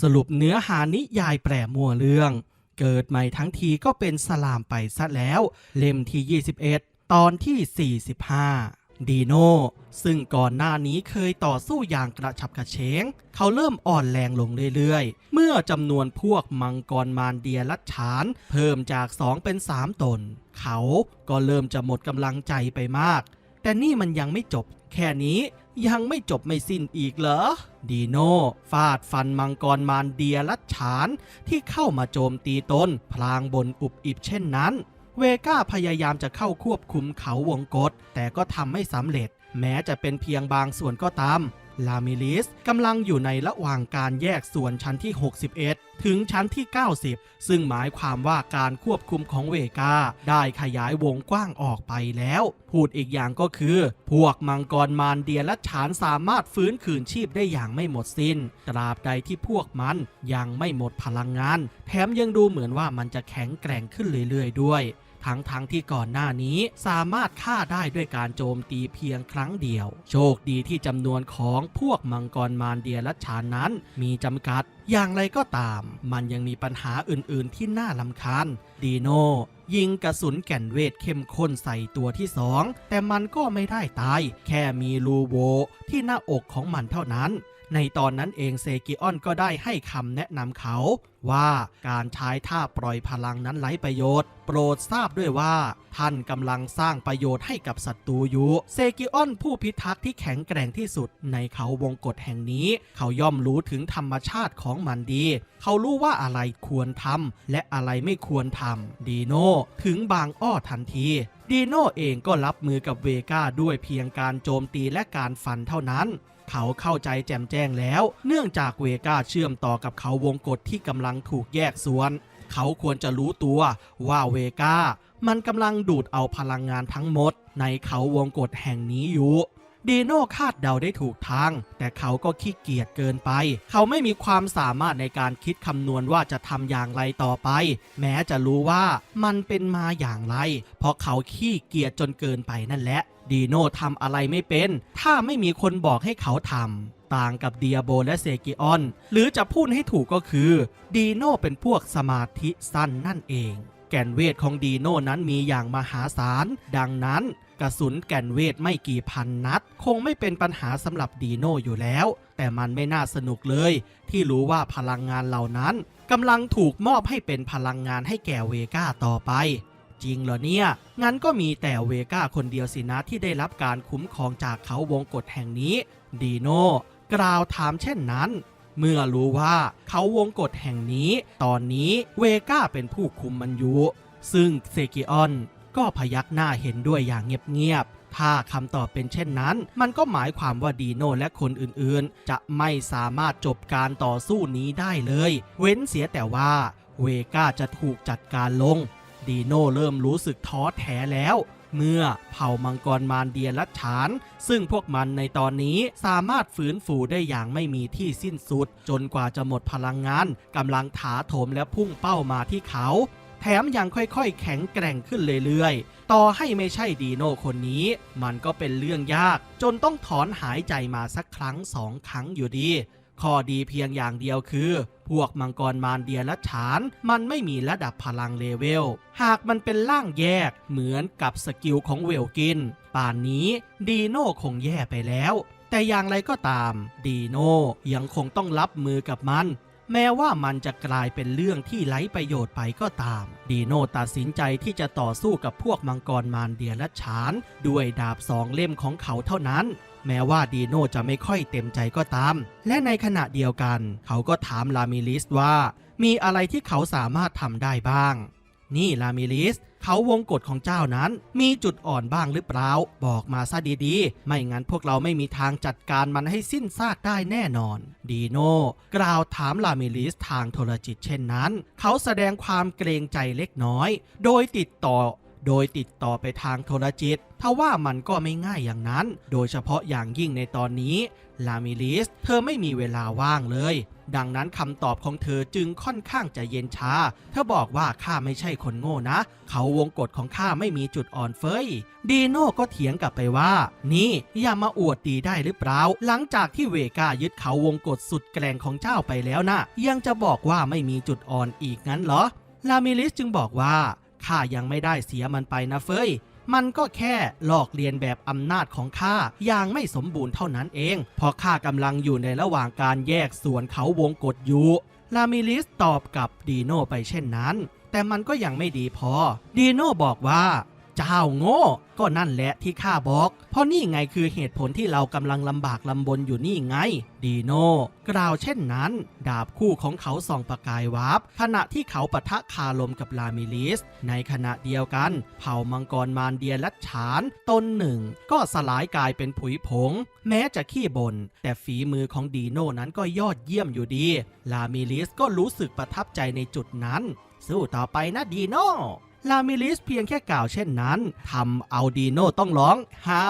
สรุปเนื้อหานิยายแปรมัวเรื่อง เกิดใหม่ทั้งทีก็เป็นสลามไปซะแล้ว เล่มที่ 21 ตอนที่ 45 ดีโน่ซึ่งก่อนหน้านี้เคยต่อสู้อย่างกระฉับกระเฉง เขาเริ่มอ่อนแรงลงเรื่อยๆ เมื่อจำนวนพวกมังกรมารเดียลัดฉาน เพิ่มจาก 2 เป็น 3 ตน เขาก็เริ่มจะหมดกำลังใจไปมาก แต่นี่มันยังไม่จบ แค่นี้ ยังไม่จบไม่สิ้นอีกเหรอ ดีโน่ฟาดฟันมังกรมารเดียลัดฉานที่เข้ามาโจมตีตน พลางบนอุบอิบเช่นนั้น เวก้าพยายามจะเข้าควบคุมเขาวงกฏแต่ก็ทำไม่สำเร็จ แม้จะเป็นเพียงบางส่วนก็ตาม ลามิลิสกำลังอยู่ในระหว่างการแยกส่วนชั้นที่ 61 ถึงชั้นที่ 90 ซึ่งหมายความว่าการควบคุมของเวกาได้ขยายวงกว้างออกไปแล้ว พูดอีกอย่างก็คือ พวกมังกรมารเดียและฉานสามารถฟื้นคืนชีพได้อย่างไม่หมดสิน้น ตราบใดที่พวกมันยังไม่หมดพลังงาน แถมยังดูเหมือนว่ามันจะแข็งแกร่งขึ้นเรื่อยๆด้วย ทั้งทั้งที่ก่อนหน้านี้สามารถฆ่าได้ด้วยการโจมตีเพียงครั้งเดียว โชคดีที่จำนวนของพวกมังกรมารเดียและฉานนั้นมีจำกัด อย่างไรก็ตาม มันยังมีปัญหาอื่นๆที่น่าลำคาญ ดีโนยิงกระสุนแก่นเวทเข้มข้นใส่ตัวที่สองแต่มันก็ไม่ได้ตาย แค่มีรูโวที่หน้าอกของมันเท่านั้น ในตอนนั้นเองเซกิออนก็ได้ให้คำแนะนำเขา ว่าการใช้ท่าปล่อยพลังนั้นไร้ประโยชน์ โปรดทราบด้วยว่า ท่านกำลังสร้างประโยชน์ให้กับศัตรูอยู่เซกิออนผู้พิทักษ์ที่แข็งแกร่งที่สุด ในเขาวงกฏแห่งนี้ เขาย่อมรู้ถึงธรรมชาติของมันดี เขารู้ว่าอะไรควรทำและอะไรไม่ควรทำดีโน่ถึงบางอ้อทันทีดีโน่เองก็รับมือกับเวก้าด้วยเพียงการโจมตีและการฟันเท่านั้น เขาเข้าใจแจ่มแจ้งแล้ว เนื่องจากเวก้าเชื่อมต่อกับเขาวงกฏที่กำลังถูกแยกส่วน เขาควรจะรู้ตัวว่าเวก้ามันกำลังดูดเอาพลังงานทั้งหมด ในเขาวงกฏแห่งนี้อยู่ ดีโน่คาดเดาได้ถูกทาง แต่เขาก็ขี้เกียจเกินไป เขาไม่มีความสามารถในการคิดคำนวณว่าจะทำอย่างไรต่อไป แม้จะรู้ว่ามันเป็นมาอย่างไร เพราะเขาขี้เกียจจนเกินไปนั่นแหละ ดีโน่ทำอะไรไม่เป็น ถ้าไม่มีคนบอกให้เขาทำต่างกับเดียโบและเซกิออน หรือจะพูดให้ถูกก็คือ ดีโน่เป็นพวกสมาธิสั้นนั่นเอง แก่นเวทของดีโน่นั้นมีอย่างมหาศาล ดังนั้น กระสุนแก่นเวทไม่กี่พันนัด คงไม่เป็นปัญหาสำหรับดีโน่อยู่แล้ว แต่มันไม่น่าสนุกเลย ที่รู้ว่าพลังงานเหล่านั้นกำลังถูกมอบให้เป็นพลังงานให้แก่เวก้าต่อไป จริงเหรอเนี่ย งั้นก็มีแต่เวก้าคนเดียวสินะที่ได้รับการคุ้มครองจากเขาวงกฏแห่งนี้ ดีโน่กล่าวถามเช่นนั้น เมื่อรู้ว่าเขาวงกฏแห่งนี้ ตอนนี้เวก้าเป็นผู้คุมมันอยู่ ซึ่งเซกิออน ก็พยักหน้าเห็นด้วยอย่างเงียบๆ ถ้าคำตอบเป็นเช่นนั้น มันก็หมายความว่าดีโน่และคนอื่นๆ จะไม่สามารถจบการต่อสู้นี้ได้เลย เว้นเสียแต่ว่าเวก้าจะถูกจัดการลง ดีโน่เริ่มรู้สึกท้อแท้แล้วเมื่อเผ่ามังกรมารเดียลัดฉาน ซึ่งพวกมันในตอนนี้สามารถฝืนฟูได้อย่างไม่มีที่สิ้นสุด จนกว่าจะหมดพลังงานกำลังถาโถมและพุ่งเป้ามาที่เขา แถมยังค่อยๆ แข็งแกร่งขึ้นเรื่อยๆ ต่อให้ไม่ใช่ดีโน่คนนี้ มันก็เป็นเรื่องยาก จนต้องถอนหายใจมาสักครั้งสองครั้งอยู่ดี ข้อดีเพียงอย่างเดียวคือ พวกมังกรมารเดียและฉาน มันไม่มีระดับพลังเลเวล หากมันเป็นร่างแยก เหมือนกับสกิลของเวลกิน ป่านนี้ดีโน่คงแย่ไปแล้วแต่อย่างไรก็ตาม ดีโน่ยังคงต้องรับมือกับมัน แม้ว่ามันจะกลายเป็นเรื่องที่ไร้ประโยชน์ไปก็ตาม ดีโนตัดสินใจที่จะต่อสู้กับพวกมังกรมารเดียและฉาน ด้วยดาบสองเล่มของเขาเท่านั้น แม้ว่าดีโนจะไม่ค่อยเต็มใจก็ตาม และในขณะเดียวกัน เขาก็ถามลามิลิสว่า มีอะไรที่เขาสามารถทำได้บ้าง นี่ลามิลิส เขาวงกฎของเจ้านั้น มีจุดอ่อนบ้างหรือเปล่า บอกมาซะดีๆ ไม่งั้นพวกเราไม่มีทางจัดการมันให้สิ้นซากได้แน่นอน ดีโน่กล่าวถามลามิลิสทางโทรจิตเช่นนั้น เขาแสดงความเกรงใจเล็กน้อย โดยติดต่อ โดยติดต่อไปทางโทรจิตทว่ามันก็ไม่ง่ายอย่างนั้น โดยเฉพาะอย่างยิ่งในตอนนี้ ลามิลิส เธอไม่มีเวลาว่างเลย ดังนั้นคำตอบของเธอจึงค่อนข้างจะเย็นชา เธอบอกว่าข้าไม่ใช่คนโง่นะ เขาวงกฎของข้าไม่มีจุดอ่อนเฟย ดีโน่ก็เถียงกลับไปว่า นี่อย่ามาอวดดีได้หรือเปล่า หลังจากที่เวกายึดเขาวงกฎสุดแกร่งของเจ้าไปแล้วนะ ยังจะบอกว่าไม่มีจุดอ่อนอีกงั้นเหรอ ลามิลิสจึงบอกว่า ข้ายังไม่ได้เสียมันไปนะเฟยมันก็แค่หลอกเลียนแบบอำนาจของข้าอย่างไม่สมบูรณ์เท่านั้นเอง เพราะข้ากำลังอยู่ในระหว่างการแยกส่วนเขาวงกฏอยู่ลามิลิสตอบกับดีโน่ไปเช่นนั้น แต่มันก็ยังไม่ดีพอ ดีโน่บอกว่า เจ้าโง่ ก็นั่นแหละที่ข้าบอก เพราะนี่ไงคือเหตุผลที่เรากำลังลำบากลำบนอยู่นี่ไง ดีโน่กล่าวเช่นนั้น ดาบคู่ของเขาส่องประกายวาบขณะที่เขาปะทะคารมกับลามิลิส ในขณะเดียวกัน เผ่ามังกรมารเดียและฉานตนหนึ่ง ก็สลายกลายเป็นผุยผง แม้จะขี้บน่นแต่ฝีมือของดีโน่นั้นก็ยอดเยี่ยมอยู่ดี ลามิลิสก็รู้สึกประทับใจในจุดนั้น สู้ต่อไปนะดีโน่ ลามิลิสเพียงแค่กล่าวเช่นนั้นทำเอาดีโน่ต้องร้อง หา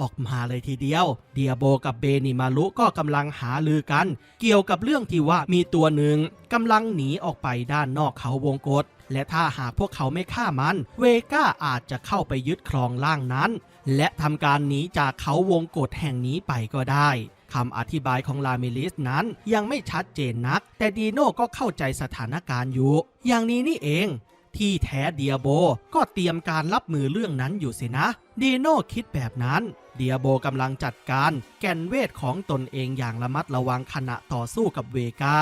ออกมาเลยทีเดียว เดียโบกับเบนิมารุก็กำลังหาลือกัน เกี่ยวกับเรื่องที่ว่ามีตัวหนึ่งกำลังหนีออกไปด้านนอกเขาวงกฏและถ้าหากพวกเขาไม่ฆ่ามัน เวก้าอาจจะเข้าไปยึดครองล่างนั้น และทำการหนีจากเขาวงกฏแห่งนี้ไปก็ได้คำอธิบายของลามิลิสนั้นยังไม่ชัดเจนนัก แต่ดีโน่ก็เข้าใจสถานการณ์อยู่ อย่างนี้นี่เอง ที่แท้เดียโบก็เตรียมการรับมือเรื่องนั้นอยู่สินะดีโน่คิดแบบนั้น เดียโบกำลังจัดการแก่นเวทของตนเองอย่างระมัดระวังขณะต่อสู้กับเวกา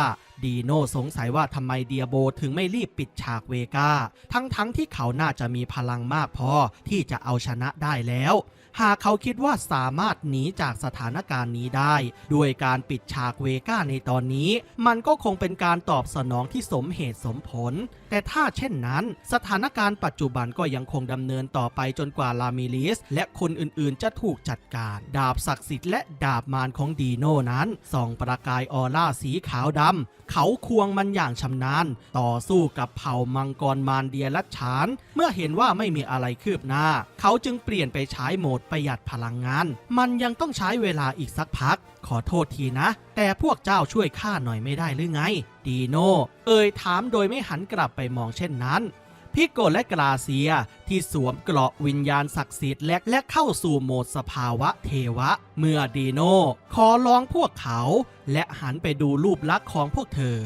ดีโน่สงสัยว่าทำไมเดียโบถึงไม่รีบปิดฉากเวกาทั้งๆทที่เขาน่าจะมีพลังมากพอที่จะเอาชนะได้แล้ว หากเขาคิดว่าสามารถหนีจากสถานการณ์นี้ได้ ด้วยการปิดฉากเวก้าในตอนนี้ มันก็คงเป็นการตอบสนองที่สมเหตุสมผล แต่ถ้าเช่นนั้น สถานการณ์ปัจจุบันก็ยังคงดำเนินต่อไปจนกว่าลามิลิส และคนอื่นๆ จะถูกจัดการ ดาบศักดิ์สิทธิ์และดาบมารของดีโน่นั้นส่องประกายออร่าสีขาวดำเขาควงมันอย่างชำนาญ ต่อสู้กับเผ่ามังกรมารเดียและฉาน เมื่อเห็นว่าไม่มีอะไรคืบหน้า เขาจึงเปลี่ยนไปใช้โหมดประหยัดพลังงาน มันยังต้องใช้เวลาอีกสักพัก ขอโทษทีนะ แต่พวกเจ้าช่วยข้าหน่อยไม่ได้หรือไง ดีโนเอ่ยถามโดยไม่หันกลับไปมองเช่นนั้น พิโกและกราเซียที่สวมเกราะวิญญาณศักดิ์สิทธิ์และและเข้าสู่โหมดสภาวะเทวะ เมื่อดีโนขอร้องพวกเขา และหันไปดูรูปลักษณ์ของพวกเธอ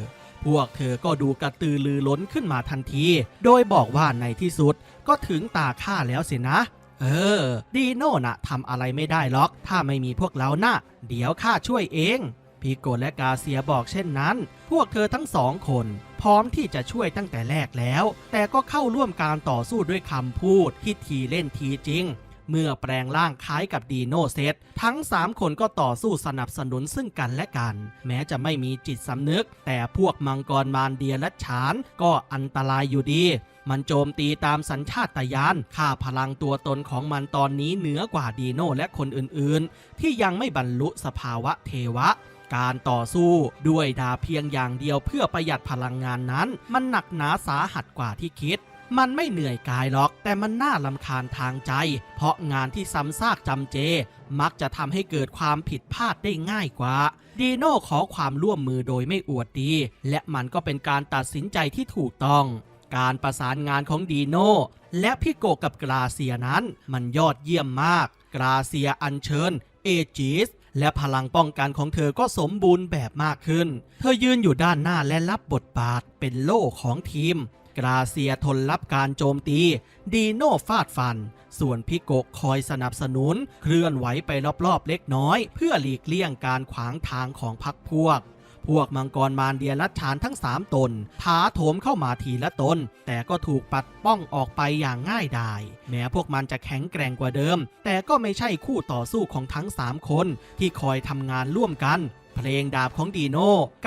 พวกเธอก็ดูกระตือรือร้นขึ้นมาทันที โดยบอกว่าในที่สุดก็ถึงตาข้าแล้วสินะเออ ดีโน่น่ะทำอะไรไม่ได้หรอก ถ้าไม่มีพวกเรานะ่ะ เดี๋ยวข้าช่วยเอง พีโกและกาเซียบอกเช่นนั้น พวกเธอทั้งสองคน พร้อมที่จะช่วยตั้งแต่แรกแล้ว แต่ก็เข้าร่วมการต่อสู้ด้วยคำพูดที่ทีเล่นทีจริง เมื่อแปลงร่างคล้ายกับดีโนเซตทั้ง 3 คนก็ต่อสู้สนับสนุนซึ่งกันและกัน แม้จะไม่มีจิตสำนึก แต่พวกมังกรมารเดียและฉานก็อันตรายอยู่ดีมันโจมตีตามสัญชาตญาณ ค่าพลังตัวตนของมันตอนนี้เหนือกว่าดีโนและคนอื่นๆ ที่ยังไม่บรรลุสภาวะเทวะ การต่อสู้ด้วยดาบเพียงอย่างเดียวเพื่อประหยัดพลังงานนั้น มันหนักหนาสาหัสกว่าที่คิดมันไม่เหนื่อยกายหรอก แต่มันน่าลำคาญทางใจ เพราะงานที่ซ้ำซากจำเจ มักจะทำให้เกิดความผิดพลาดได้ง่ายกว่า ดีโน่ขอความร่วมมือโดยไม่อวดดี และมันก็เป็นการตัดสินใจที่ถูกต้อง การประสานงานของดีโน่และพี่โกกับกราเซียนั้น มันยอดเยี่ยมมาก กราเซียอัญเชิญ เอจิส และพลังป้องกันของเธอก็สมบูรณ์แบบมากขึ้น เธอยืนอยู่ด้านหน้าและรับบทบาทเป็นโล่ของทีม กราเซียทนรับการโจมตี ดีโน่ฟาดฟัน ส่วนพิโกคอยสนับสนุน เคลื่อนไหวไปรอบๆเล็กน้อย เพื่อหลีกเลี่ยงการขวางทางของพักพวก พวกมังกรมารเดียรัชชานทั้งสามตนท้าโถมเข้ามาทีละตน แต่ก็ถูกปัดป้องออกไปอย่างง่ายดายแม้พวกมันจะแข็งแกร่งกว่าเดิม แต่ก็ไม่ใช่คู่ต่อสู้ของทั้ง 3 คนที่คอยทำงานร่วมกันเพลงดาบของดีโน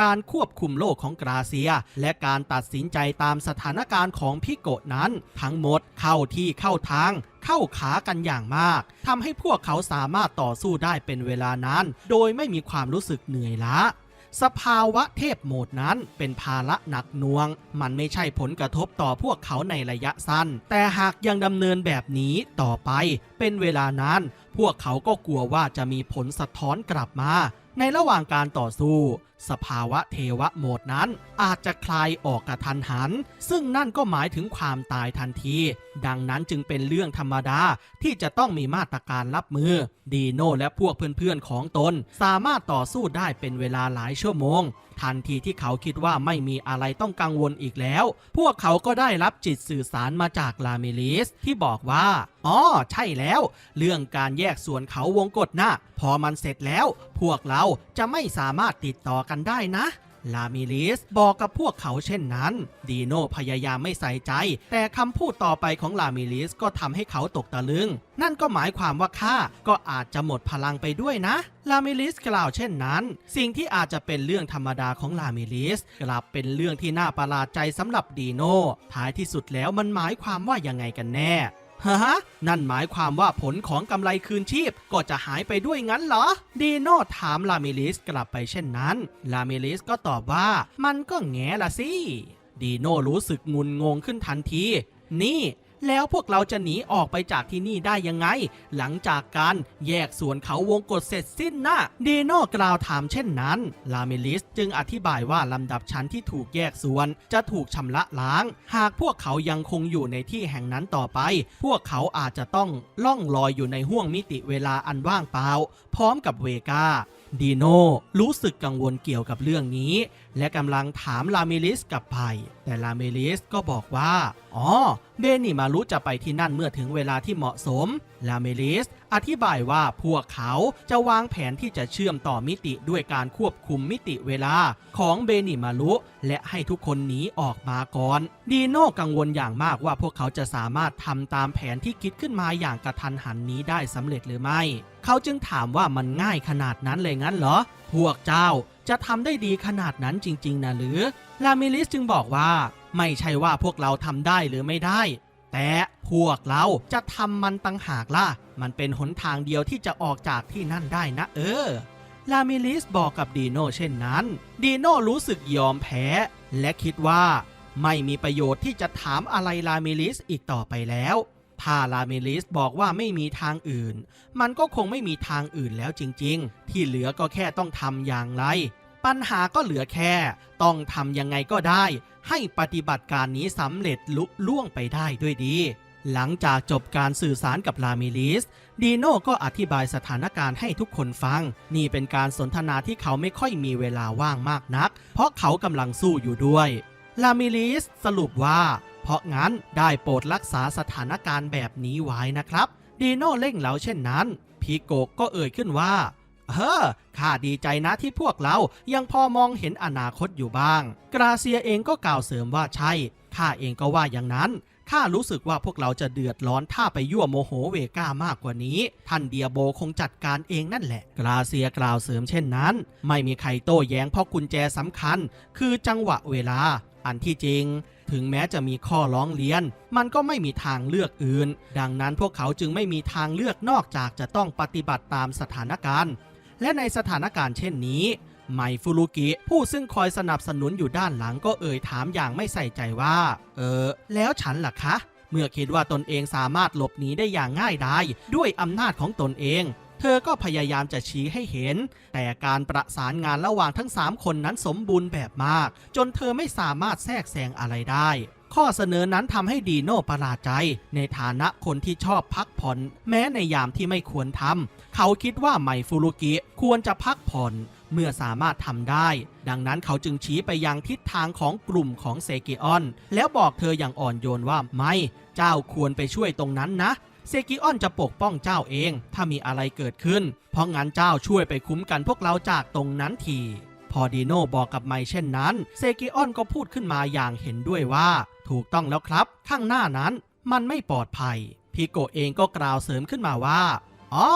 การควบคุมโลกของกราเซีย และการตัดสินใจตามสถานการณ์ของพิโกะนั้น ทั้งหมดเข้าที่เข้าทาง เข้าขากันอย่างมาก ทำให้พวกเขาสามารถต่อสู้ได้เป็นเวลานาน โดยไม่มีความรู้สึกเหนื่อยล้า สภาวะเทพโหมดนั้นเป็นภาระหนักหน่วง มันไม่ใช่ผลกระทบต่อพวกเขาในระยะสั้น แต่หากยังดำเนินแบบนี้ต่อไปเป็นเวลานาน พวกเขาก็กลัวว่าจะมีผลสะท้อนกลับมา ในระหว่างการต่อสู้ สภาวะเทวะโหมดนั้น อาจจะคลายออกกระทันหัน ซึ่งนั่นก็หมายถึงความตายทันที ดังนั้นจึงเป็นเรื่องธรรมดาที่จะต้องมีมาตรการรับมือ ดีโน่และพวกเพื่อนๆของตน สามารถต่อสู้ได้เป็นเวลาหลายชั่วโมง ทันทีที่เขาคิดว่าไม่มีอะไรต้องกังวลอีกแล้ว พวกเขาก็ได้รับจิตสื่อสารมาจากลาเมลิสที่บอกว่า อ๋อ ใช่แล้ว เรื่องการแยกส่วนเขาวงกฏนะพอมันเสร็จแล้ว พวกเราจะไม่สามารถติดต่อกันได้นะ ลามิลิสบอกกับพวกเขาเช่นนั้น ดีโนพยายามไม่ใส่ใจ แต่คำพูดต่อไปของลามิลิสก็ทำให้เขาตกตะลึง นั่นก็หมายความว่าข้าก็อาจจะหมดพลังไปด้วยนะ ลามิลิสกล่าวเช่นนั้น สิ่งที่อาจจะเป็นเรื่องธรรมดาของลามิลิสกลับเป็นเรื่องที่น่าประหลาดใจสำหรับดีโนท้ายที่สุดแล้วมันหมายความว่ายังไงกันแน่ ฮะนั่นหมายความว่าผลของกำไรคืนชีพก็จะหายไปด้วยงั้นเหรอ ดีโน่ถามลาเมลิสกลับไปเช่นนั้น ลาเมลิสก็ตอบว่ามันก็แง่ละสิ ดีโน่รู้สึกงุนงงขึ้นทันที นี่ แล้วพวกเราจะหนีออกไปจากที่นี่ได้ยังไง หลังจากการแยกส่วนเขาวงกฏเสร็จสิ้นนะดีโนกล่าวถามเช่นนั้น ลาเมลิสจึงอธิบายว่าลำดับชั้นที่ถูกแยกส่วนจะถูกชำระล้าง หากพวกเขายังคงอยู่ในที่แห่งนั้นต่อไป พวกเขาอาจจะต้องล่องลอยอยู่ในห้วงมิติเวลาอันว่างเปล่า พร้อมกับเวกาดีโนรู้สึกกังวลเกี่ยวกับเรื่องนี้ และกำลังถามลาเมลิสกับไพแต่ลาเมลิสก็บอกว่า อ๋อ เบนี่มารู้จะไปที่นั่นเมื่อถึงเวลาที่เหมาะสม ลาเมลิส อธิบายว่าพวกเขาจะวางแผนที่จะเชื่อมต่อมิติด้วยการควบคุมมิติเวลาของเบนิมารุและให้ทุกคนหนีออกมาก่อน ดีโน่กังวลอย่างมากว่าพวกเขาจะสามารถทำตามแผนที่คิดขึ้นมาอย่างกระทันหันนี้ได้สำเร็จหรือไม่ เขาจึงถามว่ามันง่ายขนาดนั้นเลยงั้นเหรอ พวกเจ้าจะทำได้ดีขนาดนั้นจริง ๆนะหรือ ลามิลิสจึงบอกว่า ไม่ใช่ว่าพวกเราทำได้หรือไม่ได้ แต่พวกเราจะทำมันตั้งหากล่ะ มันเป็นหนทางเดียวที่จะออกจากที่นั่นได้นะเออ ลามิลิสบอกกับดีโน่เช่นนั้น ดีโน่รู้สึกยอมแพ้ และคิดว่า ไม่มีประโยชน์ที่จะถามอะไรลามิลิสอีกต่อไปแล้ว ถ้าลามิลิสบอกว่าไม่มีทางอื่น มันก็คงไม่มีทางอื่นแล้วจริง ๆ ที่เหลือก็แค่ต้องทำอย่างไร ปัญหาก็เหลือแค่ ต้องทำยังไงก็ได้ ให้ปฏิบัติการนี้สำเร็จลุล่วงไปได้ด้วยดี หลังจากจบการสื่อสารกับลามิลิส ดีโน่ก็อธิบายสถานการณ์ให้ทุกคนฟัง นี่เป็นการสนทนาที่เขาไม่ค่อยมีเวลาว่างมากนัก เพราะเขากำลังสู้อยู่ด้วย ลามิลิสสรุปว่า เพราะงั้นได้โปรดรักษาสถานการณ์แบบนี้ไว้นะครับ ดีโน่เร่งเร้าเช่นนั้นพีโกก็เอ่ยขึ้นว่า เฮ้อข้าดีใจนะที่พวกเรายังพอมองเห็นอนาคตอยู่บ้าง กราเซียเองก็กล่าวเสริมว่าใช่ ข้าเองก็ว่าอย่างนั้น ข้ารู้สึกว่าพวกเราจะเดือดร้อนถ้าไปยั่วโมโหเวก้ามากกว่านี้ ท่านเดียโบคงจัดการเองนั่นแหละ กราเซียกล่าวเสริมเช่นนั้น ไม่มีใครโต้แย้งเพราะกุญแจสำคัญ คือจังหวะเวลา อันที่จริงถึงแม้จะมีข้อร้องเรียน มันก็ไม่มีทางเลือกอื่น ดังนั้นพวกเขาจึงไม่มีทางเลือกนอกจากจะต้องปฏิบัติตามสถานการณ์ และในสถานการณ์เช่นนี้ ไมฟุรุกิ ผู้ซึ่งคอยสนับสนุนอยู่ด้านหลังก็เอ่ยถามอย่างไม่ใส่ใจว่า เออ แล้วฉันล่ะคะ เมื่อคิดว่าตนเองสามารถหลบหนีได้อย่างง่ายดายด้วยอำนาจของตนเองเธอก็พยายามจะชี้ให้เห็น แต่การประสานงานระหว่างทั้ง 3 คนนั้นสมบูรณ์แบบมาก จนเธอไม่สามารถแทรกแซงอะไรได้ ข้อเสนอนั้นทำให้ดีโน่ประหลาดใจ ในฐานะคนที่ชอบพักผ่อน แม้ในยามที่ไม่ควรทำเขาคิดว่าไมฟุรุกิควรจะพักผ่อนเมื่อสามารถทำได้ ดังนั้นเขาจึงชี้ไปยังทิศทางของกลุ่มของเซกิออน แล้วบอกเธออย่างอ่อนโยนว่าไม่ เจ้าควรไปช่วยตรงนั้นนะเซกิออนจะปกป้องเจ้าเอง ถ้ามีอะไรเกิดขึ้น เพราะงั้นเจ้าช่วยไปคุ้มกันพวกเราจากตรงนั้นที พอดีโน่บอกกับไมเช่นนั้น เซกิออนก็พูดขึ้นมาอย่างเห็นด้วยว่า ถูกต้องแล้วครับ ข้างหน้านั้นมันไม่ปลอดภัย พีโกเองก็กล่าวเสริมขึ้นมาว่า อ๋อ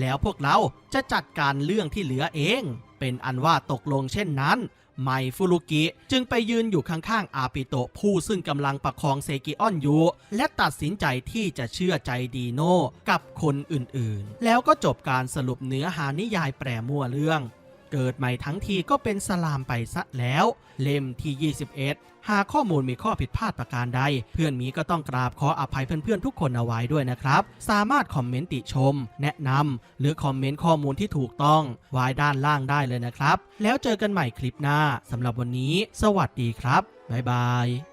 แล้วพวกเราจะจัดการเรื่องที่เหลือเอง เป็นอันว่าตกลงเช่นนั้น ไมฟุรุกิจึงไปยืนอยู่ข้างๆอาปิโตะผู้ซึ่งกำลังประคองเซกิออนอยู่ และตัดสินใจที่จะเชื่อใจดีโน่กับคนอื่นๆ แล้วก็จบการสรุปเนื้อหานิยายแปรมั่วเรื่อง เกิดใหม่ทั้งทีก็เป็นสลามไปซะแล้ว เล่มที่ 21 หากข้อมูลมีข้อผิดพลาดประการใด เพื่อนมีก็ต้องกราบขออภัยเพื่อนๆทุกคนเอาไว้ด้วยนะครับ สามารถคอมเมนต์ติชม แนะนำหรือคอมเมนต์ข้อมูลที่ถูกต้อง ไว้ด้านล่างได้เลยนะครับ แล้วเจอกันใหม่คลิปหน้าสำหรับวันนี้ สวัสดีครับบ๊ายบาย